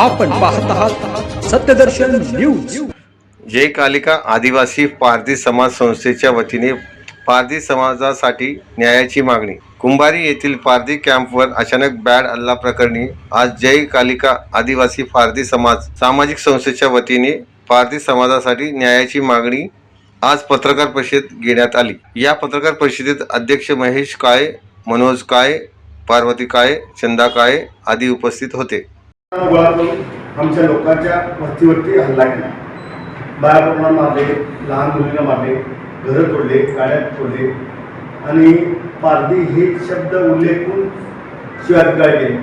आपण पाहत आहात सत्यदर्शन न्यूज. जय कालिका आदिवासी पारधी समाज संस्थेच्या वतीने पारधी समाजासाठी न्यायाची मागणी. कुंभारी येथील पारधी कॅम्पवर अचानक बॅड हल्ला प्रकरणी आज जय कालिका आदिवासी पारधी समाज सामाजिक संस्थेच्या वतीने पारधी समाजासाठी न्यायाची मागणी आज पत्रकार परिषद घेण्यात आली. या पत्रकार परिषदेत अध्यक्ष महेश काळे मनोज काळे पार्वती काळे चंदा काळे आदी उपस्थित होते. गोळा करून आमच्या लोकांच्या वस्तीवरती हल्ला केला. बाळाप्रमाण मारले लहान मुलींना मारले घरं तोडले गाड्या तोडले. आणि पारधी हे शब्द उल्लेखून शिवाय केले.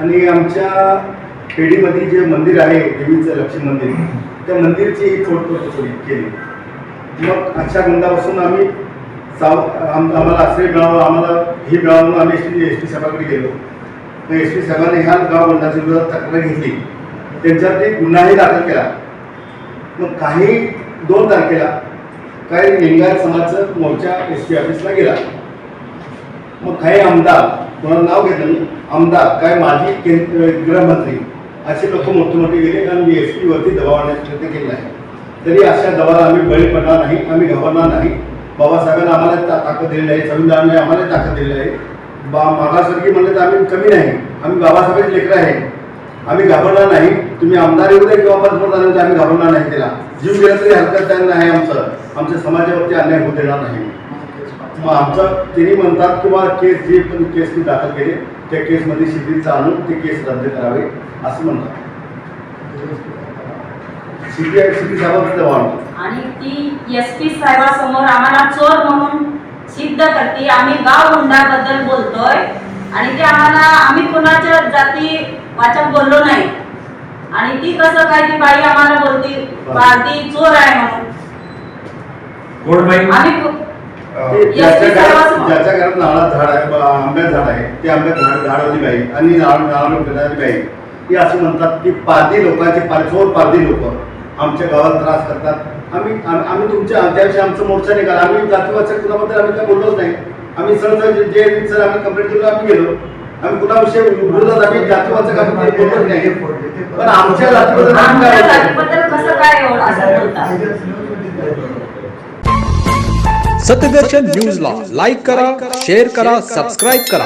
आणि आमच्या पेढीमध्ये जे मंदिर आहे देवीचं लक्ष्मी मंदिर त्या मंदिरची ही तोडतोड केली केली. मग अशा गुंडापासून आम्ही साव आम आम्हाला आश्रय मिळावा आम्हाला हे मिळावं म्हणून आम्ही एस टी एस टी सभाकडे गेलो. एस पी साहेबांनी ह्या गाव बंधाच्या विरोधात तक्रार घेतली. त्यांच्यावरती गुन्हाही दाखल केला. मग काही दोन तारखेला काही लिंगायत समाजचं मोर्चा एस पी ऑफिसला गेला. मग काही आमदार कोणाला नाव घेतलं मी आमदार काय माजी केंद्र गृहमंत्री असे लोक मोठे मोठे गेले आणि एस पीवरती दबाव आणण्याचा प्रयत्न केला आहे. तरी अशा दबावाला आम्ही बळी पडणार नाही आम्ही घाबरणार नाही. बाबासाहेबांना आम्हाला ताकद दिलेली आहे संविधानाने आम्हाला ताकद दिलेली आहे. बा मागासारखी म्हणलं तर आम्ही कमी नाही. आम्ही बाबासाहेबांचे लेकरं आहे. आम्ही घाबरणार नाही. तुम्ही आमदार येऊ दे किंवा पंतप्रधान आम्ही घाबरणार नाही त्याला. जीव गेला तरी हरकत त्यांना नाही आमचं. आमच्या समाजावरती अन्याय होऊ देणार नाही. मग आमचं तिन्ही म्हणतात किंवा केस जे पण केस मी दाखल केले त्या केसमध्ये शिथिलता आणून ते केस रद्द करावे असं म्हणतात. सीबीआय सीबी साहेबांचं आणि ती एस पी साहेबासमोर आम्हाला चोर म्हणून सिद्ध करते. आम्ही गाव हुंडाबद्दल बोलतोय. आणि ते आम्हाला आम्ही कोणाच्या जाती वाचक बोललो नाही. आणि ती कसं काय ती बाई आम्हाला बोलती? पार्टी चोर आहे म्हणून. आम्ही ते ज्याच्या घरात ज्याच्या घरात नारळाचं झाड आहे ब- आंब्याचं झाड आहे ते आंब्यात झाड झाडवली बाई. आणि नारळ नारळ फिरणारी बाई. ही असे म्हणतात की पारधी लोकांचे पार चोर पारधी लोक. आमच्या गावात त्रास करतात. आम्ही आम- आम्ही तुमच्या त्याविषयी आमचा मोर्चा निघाला आम्ही जातीवाचक कुणाबद्दल आम्ही काय बोललोच नाही. आम्ही सहज जे- जे सर आम्ही कंप्लेंट केलो आम्ही गेलो. आम्ही कुणाविषयी विरोधात आम्ही जातीवाचक आम्ही काही बोललोच नाही. पण आमच्या जातीबद्दल सत्यदर्शन न्यूजला लाईक करा शेअर करा सबस्क्राईब करा.